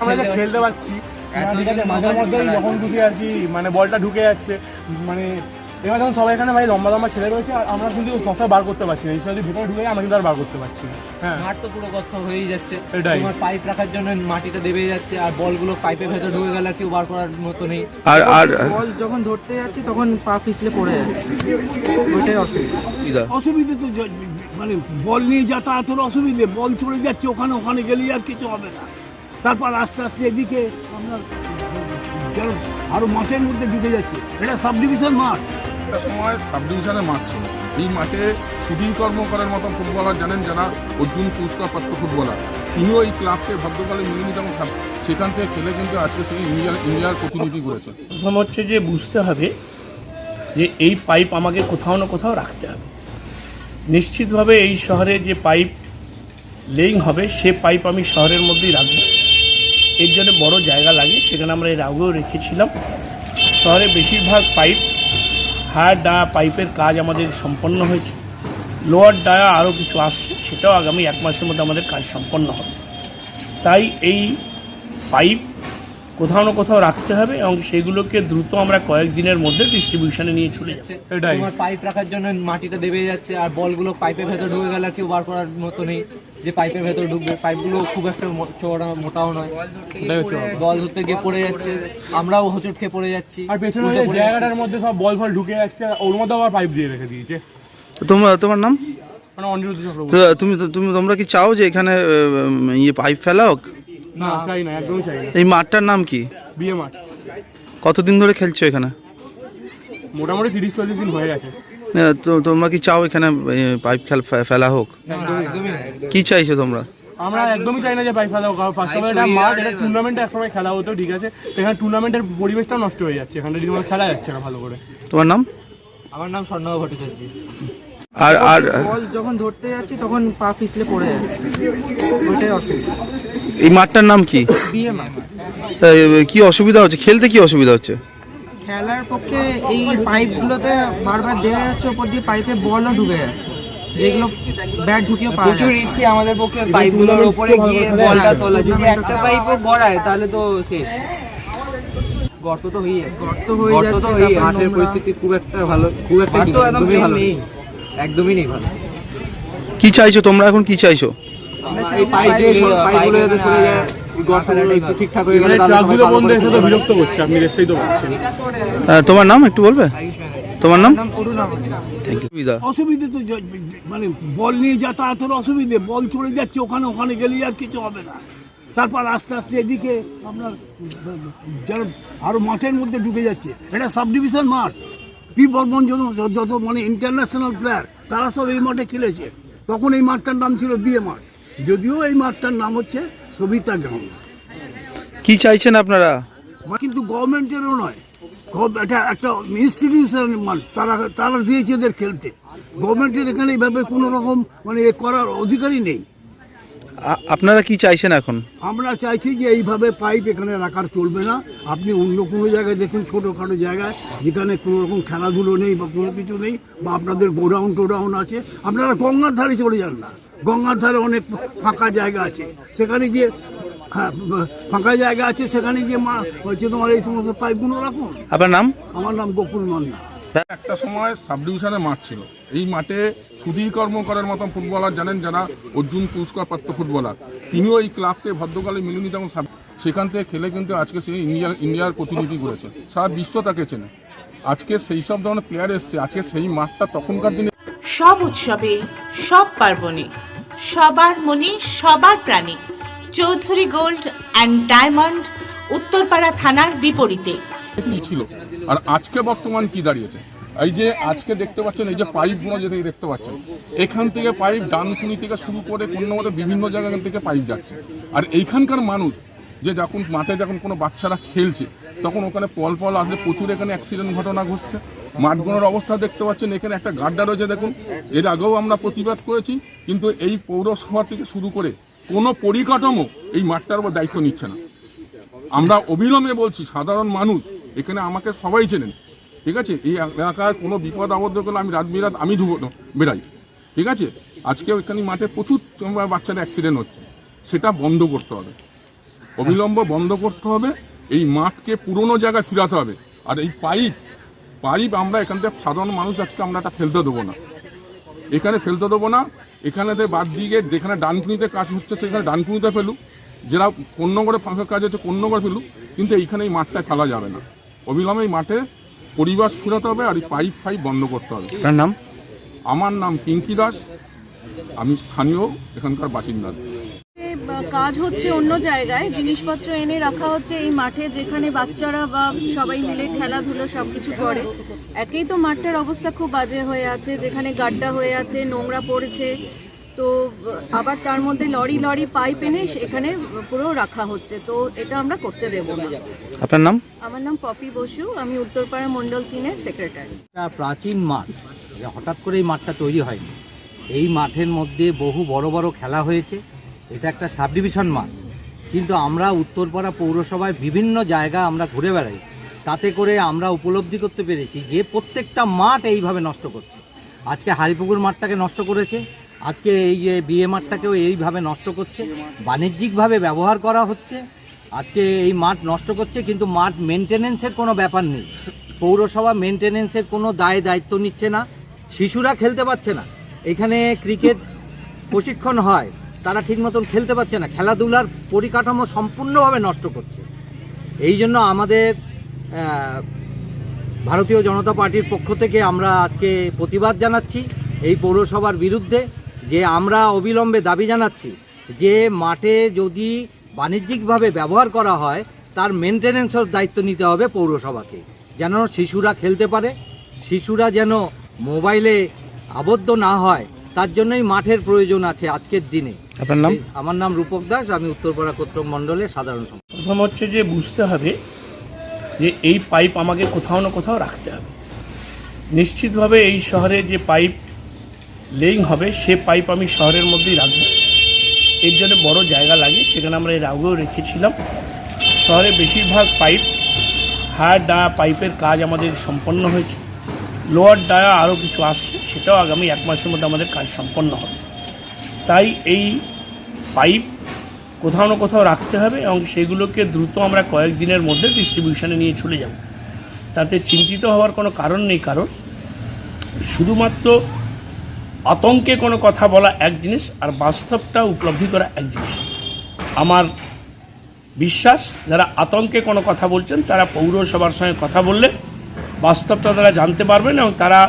আমরা যে খেলতে পারছি। মাঝে মধ্যেই যখন খুশি আর কি মানে বলটা ঢুকে যাচ্ছে মানে এবার যখন সবাই এখানে ভাই লম্বা লম্বা ছেলে রয়েছে আর আমরা কিন্তু সবসময় বার করতে পারছি না। এই যদি ভেতরে ঢুকে আমরা কিন্তু আর বার করতে পারছি না। হ্যাঁ। মাঠ তো পুরো গর্ত হয়েই যাচ্ছে। এটাই। তোমার পাইপ রাখার জন্য মাটিটা দেবে যাচ্ছে আর বলগুলো পাইপের ভেতর ঢুকে গেলে কেউ বার করার মতো নেই। আর আর বল যখন ধরতে যাচ্ছি তখন পা পিছলে পড়ে যাচ্ছে। ওইটাই অসুবিধা। অসুবিধে তো মানে বল নিয়ে যাতায়াতের অসুবিধে বল চলে যাচ্ছে ওখানে ওখানে গেলেই আর কিছু হবে না। তারপর আস্তে আস্তে এদিকে আপনার যেন আরও মাঠের মধ্যে ঢুকে যাচ্ছে। এটা সাব ডিভিশন মাঠ। একটা সময় সাব ডিভিশনে মাঠ ছিল। এই মাঠে সুধীর কর্মকারের মতো ফুটবলার জানেন যারা? অর্জুন পুরস্কার প্রাপ্ত ফুটবলার তিনিও এই ক্লাবকে ভদ্রকালে মিলে নিতে এবং সেখান থেকে খেলে কিন্তু আজকে সেই ইন্ডিয়া ইন্ডিয়ার প্রতিনিধি করেছে। প্রথম হচ্ছে যে বুঝতে হবে যে এই পাইপ আমাকে কোথাও না কোথাও রাখতে হবে। নিশ্চিতভাবে এই শহরে যে পাইপ লেইং হবে সে পাইপ আমি শহরের মধ্যেই রাখব। এর জন্য বড় জায়গা লাগে, সেখানে আমরা এর আগেও রেখেছিলাম। শহরে বেশিরভাগ পাইপ হায়ার ডায়া পাইপের কাজ আমাদের সম্পন্ন হয়েছে। লোয়ার ডায়া আরও কিছু আসছে, সেটাও আগামী এক মাসের মধ্যে আমাদের কাজ সম্পন্ন হবে। তাই এই পাইপ কোথাও না কোথাও রাখতে হবে এবং সেগুলোকে দ্রুত আমরা কয়েকদিনের মধ্যে ডিস্ট্রিবিউশনে নিয়ে চলে এটাই। তোমার পাইপ রাখার জন্য মাটিটা দেবে যাচ্ছে আর বলগুলো পাইপের ভেতর ঢুকে গেলে কেউ বার করার মতো নেই। যে পাইপের ভেতর ঢুকবে পাইপগুলো খুব একটা চওড়া মোটাও নয়। বল ধরতে গিয়ে পড়ে যাচ্ছে। আমরাও হোঁচট খেয়ে পড়ে যাচ্ছি। আর পেছনে জায়গাটার মধ্যে সব বল ফল ঢুকে যাচ্ছে ওর মধ্যে আবার পাইপ দিয়ে রেখে দিয়েছে। তোমার তোমার নাম? মানে তুমি তুমি তোমরা কি চাও যে এখানে ইয়ে পাইপ ফেলা হোক না চাই না একদমই চাই না। এই মাঠটার নাম কি? বিয়ে মাঠ। কতদিন ধরে খেলছো এখানে? মোটামুটি তিরিশ চল্লিশ দিন হয়ে গেছে। তো তোমরা কি চাও এখানে পাইপ খেল ফেলা হোক? একদমই কি চাইছো তোমরা? আমরা একদমই চাই না যে পাইপ ফেলা হোক। ফার্স্ট অফ অল এটা মাঠ এটা টুর্নামেন্টে একসময় খেলা হতো ঠিক আছে? এখানে টুর্নামেন্টের পরিবেশটাও নষ্ট হয়ে যাচ্ছে। এখানে খেলা যাচ্ছে না ভালো করে। তোমার নাম? আমার নাম স্বর্ণ ভট্টাচার্য। আর আর বল যখন ধরতে যাচ্ছি তখন পা পিছলে পড়ে যাচ্ছে। ওইটাই অসুবিধা। এই মাঠটার নাম কি? বিয়ে মাঠ কি অসুবিধা হচ্ছে? খেলতে কি অসুবিধা হচ্ছে? খেলার পক্ষে এই পাইপগুলোতে বারবার দেওয়া যাচ্ছে ওপর দিয়ে পাইপে বলও ঢুকে যাচ্ছে। যেগুলো ব্যাট ঢুকিয়ে পাওয়া প্রচুর রিস্কি আমাদের পক্ষে পাইপগুলোর উপরে গিয়ে বলটা তোলা। যদি একটা পাইপও গড়ায় তাহলে তো শেষ গর্ত তো হয়ে গর্ত হয়ে যাচ্ছে মাঠের পরিস্থিতি খুব একটা ভালো খুব একটা একদমই ভালো একদমই নেই ভালো। কি চাইছো? তোমরা এখন কি চাইছো? মানে গেলে তোমার নাম একটু বলবে? তোমার নাম? অসুবিধে তো মানে বল নিয়ে যাতায়াতের অসুবিধে বল চলে যাচ্ছে ওখানে ওখানে গেলেই আর কিছু হবে না। তারপর আস্তে আস্তে এদিকে আপনার যেন আরও মাঠের মধ্যে ঢুকে যাচ্ছে এটা সাব ডিভিশন মাঠ। পি বর্মন যত যত মানে ইন্টারন্যাশনাল প্লেয়ার তারা সব এই মাঠে খেলেছে। তখন এই মাঠটার নাম ছিল বিয়ে মাঠ। যদিও এই মাঠটার নাম হচ্ছে সবিতা গ্রাউন্ড। কি চাইছেন আপনারা? কিন্তু গভর্নমেন্টেরও নয়। এটা একটা ইনস্টিটিউশন মান তারা তারা দিয়েছে এদের খেলতে। গভর্নমেন্টের এখানে এইভাবে কোনো রকম মানে এ করার অধিকারই নেই। আপনারা কি চাইছেন এখন? আমরা চাইছি যে এইভাবে পাইপ এখানে রাখার চলবে না। আপনি অন্য কোনো জায়গায় দেখুন ছোটোখাটো জায়গায় যেখানে কোনো রকম খেলাধুলো নেই বা কোনো কিছু নেই বা আপনাদের গোডাউন টোডাউন আছে। আপনারা গঙ্গার ধারে চলে যান না। গঙ্গার ধারে অনেক ফাঁকা জায়গা আছে। সেখানে গিয়ে হ্যাঁ ফাঁকা জায়গা আছে সেখানে গিয়ে মা হচ্ছে তোমার এই সমস্ত পাইপগুলো রাখুন। আপনার নাম? আমার নাম গোকুল মান্না। একটা সময় সাব ডিভিশনে মাঠ ছিল। এই মাঠে সুধীর কর্মকারের মতো ফুটবলার জানেন যারা? অর্জুন পুরস্কার প্রাপ্ত ফুটবলার। তিনিও এই ক্লাবকে ভদ্রকালে মিলে নিতে এবং সেখান থেকে খেলে কিন্তু আজকে সেই ইন্ডিয়া, ইন্ডিয়ার প্রতিনিধি করেছে। সারা বিশ্ব তাকে চেনে। আজকে সেই সব ধরনের প্লেয়ার এসছে। আজকে সেই মাঠটা তখনকার দিনে সব উৎসবে, সব পার্বণে, সবার মনে সবার প্রাণী। Chowdhury gold and diamond, Uttarpara থানার বিপরীতে। কি ছিল? আর আজকে বর্তমান কি দাঁড়িয়েছে? এই যে আজকে দেখতে পাচ্ছেন, এই যে পাইপগুলো যেটা দেখতে পাচ্ছেন, এখান থেকে পাইপ ডানকুনি থেকে শুরু করে কোনো মতো বিভিন্ন জায়গা থেকে পাইপ যাচ্ছে। আর এইখানকার মানুষ যে যখন মাঠে যখন কোনো বাচ্চারা খেলছে, তখন ওখানে পল পল আসলে প্রচুর এখানে অ্যাক্সিডেন্ট ঘটনা ঘটছে। মাঠগুলোর অবস্থা দেখতে পাচ্ছেন, এখানে একটা গাড্ডা রয়েছে দেখুন। এর আগেও আমরা প্রতিবাদ করেছি, কিন্তু এই পৌরসভা থেকে শুরু করে কোনো পরিকাঠামো এই মাঠটার উপর দায়িত্ব নিচ্ছে না। আমরা অবিলম্বে বলছি, সাধারণ মানুষ এখানে আমাকে সবাই চেনেন, ঠিক আছে? এই এলাকার কোনো বিপদ আবদ্ধ করলে আমি রাত বিরাত আমি ঢুকো বেরাই ঠিক আছে? আজকে এখানে মাঠে প্রচুর বাচ্চাদের অ্যাক্সিডেন্ট হচ্ছে, সেটা বন্ধ করতে হবে। অবিলম্ব বন্ধ করতে হবে, এই মাঠকে পুরনো জায়গায় ফিরাতে হবে। আর এই পাইপ পাইপ আমরা এখান থেকে সাধারণ মানুষ আজকে আমরা এটা ফেলতে দেবো না। এখানে ফেলতে দেবো না, এখানেতে বাদ দিয়ে যেখানে ডানকুনিতে কাজ হচ্ছে সেখানে ডানকুনিতে ফেলুক যারা কোন্নগরে ফাঁকা কাজ হচ্ছে কোন্নগর ফেলুক, কিন্তু এইখানে এই মাঠটা ফেলা যাবে না। অবিলম্বে এই মাঠে পরিবেশ ফেরাতে হবে আর এই পাইপ ফাইপ বন্ধ করতে হবে। তার নাম? আমার নাম পিঙ্কি দাস। আমি স্থানীয় এখানকার বাসিন্দা। কাজ হচ্ছে অন্য জায়গায়। জিনিসপত্র এনে রাখা হচ্ছে এই মাঠে যেখানে বাচ্চারা বা সবাই মিলে খেলাধুলো সব কিছু করে। একেই তো মাঠটার অবস্থা খুব বাজে হয়ে আছে যেখানে গাড্ডা হয়ে আছে নোংরা পড়েছে তো আবার তার মধ্যে লরি লরি পাইপ এনে এখানে পুরো রাখা হচ্ছে তো এটা আমরা করতে দেবো না। আপনার নাম? আমার নাম পপি বসু আমি উত্তরপাড়া মণ্ডল তিনের সেক্রেটারি একটা প্রাচীন মাঠ হঠাৎ করে এই মাঠটা তৈরি হয়নি। এই মাঠের মধ্যে বহু বড় বড় খেলা হয়েছে এটা একটা সাব ডিভিশন মাঠ। কিন্তু আমরা উত্তরপাড়া পৌরসভায় বিভিন্ন জায়গা আমরা ঘুরে বেড়াই তাতে করে আমরা উপলব্ধি করতে পেরেছি যে প্রত্যেকটা মাঠ এইভাবে নষ্ট করছে। আজকে হারিপুকুর মাঠটাকে নষ্ট করেছে আজকে এই যে বিয়ে মাঠটাকেও এইভাবে নষ্ট করছে। বাণিজ্যিকভাবে ব্যবহার করা হচ্ছে। আজকে এই মাঠ নষ্ট করছে, কিন্তু মাঠ মেনটেনেন্সের কোনো ব্যাপার নেই। পৌরসভা মেনটেনেন্সের কোনো দায় দায়িত্ব নিচ্ছে না, শিশুরা খেলতে পারছে না। এখানে ক্রিকেট প্রশিক্ষণ হয়, তারা ঠিক মতন খেলতে পারছে না। খেলাধুলার পরিকাঠামো সম্পূর্ণভাবে নষ্ট করছে। এই জন্য আমাদের ভারতীয় জনতা পার্টির পক্ষ থেকে আমরা আজকে প্রতিবাদ জানাচ্ছি এই পৌরসভার বিরুদ্ধে। যে আমরা অবিলম্বে দাবি জানাচ্ছি যে মাঠে যদি বাণিজ্যিকভাবে ব্যবহার করা হয় তার মেনটেনেন্সের দায়িত্ব নিতে হবে পৌরসভাকে। যেন শিশুরা খেলতে পারে শিশুরা যেন মোবাইলে আবদ্ধ না হয় তার জন্যই মাঠের প্রয়োজন আছে আজকের দিনে। আপনার নাম? আমার নাম রূপক দাস আমি উত্তরপাড়া কোত্রম মণ্ডলের সাধারণ সম্পাদক। প্রথম হচ্ছে যে বুঝতে হবে যে এই পাইপ আমাকে কোথাও না কোথাও রাখতে হবে। নিশ্চিতভাবে এই শহরে যে পাইপ লেইং হবে, সে পাইপ আমি শহরের মধ্যেই রাখব। এর জন্য বড় জায়গা লাগে, সেখানে আমরা এর আগেও রেখেছিলাম। শহরে বেশিরভাগ পাইপ হায়ার ডায়া পাইপের কাজ আমাদের সম্পন্ন হয়েছে। লোয়ার ডায়া আরও কিছু আসছে, সেটাও আগামী এক মাসের মধ্যে আমাদের কাজ সম্পন্ন হবে। তাই এই পাইপ কোথাও না কোথাও রাখতে হবে এবং সেগুলোকে দ্রুত আমরা কয়েকদিনের মধ্যে ডিস্ট্রিবিউশনে নিয়ে চলে যাব। তাতে চিন্তিত হওয়ার কোনো কারণ নেই, কারণ শুধুমাত্র আতঙ্কে কোনো কথা বলা এক জিনিস আর বাস্তবটা উপলব্ধি করা এক জিনিস। আমার বিশ্বাস, যারা আতঙ্কে কোনো কথা বলছেন, তারা পৌরসভার সঙ্গে কথা বললে বাস্তবটা তারা জানতে পারবেন এবং তারা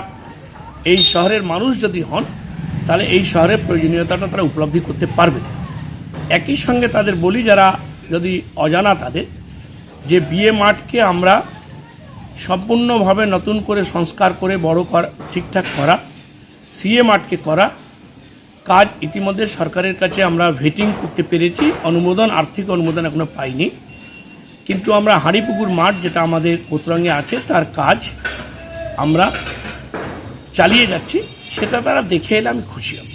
এই শহরের মানুষ যদি হন, তাহলে এই শহরের প্রয়োজনীয়তাটা তারা উপলব্ধি করতে পারবে একই সঙ্গে তাদের বলি, যারা যদি অজানা তাদের, যে বিয়ে মাঠকে আমরা সম্পূর্ণভাবে নতুন করে সংস্কার করে, বড় করা, ঠিকঠাক করা সিএ মাঠকে করা কাজ ইতিমধ্যে সরকারের কাছে আমরা ভেটিং করতে পেরেছি। অনুমোদন, আর্থিক অনুমোদন এখনও পাইনি। কিন্তু আমরা হাঁড়িপুকুর মাঠ, যেটা আমাদের কোতরঙ্গে আছে, তার কাজ আমরা চালিয়ে যাচ্ছি। সেটা তারা দেখে এলে আমি খুশি হব।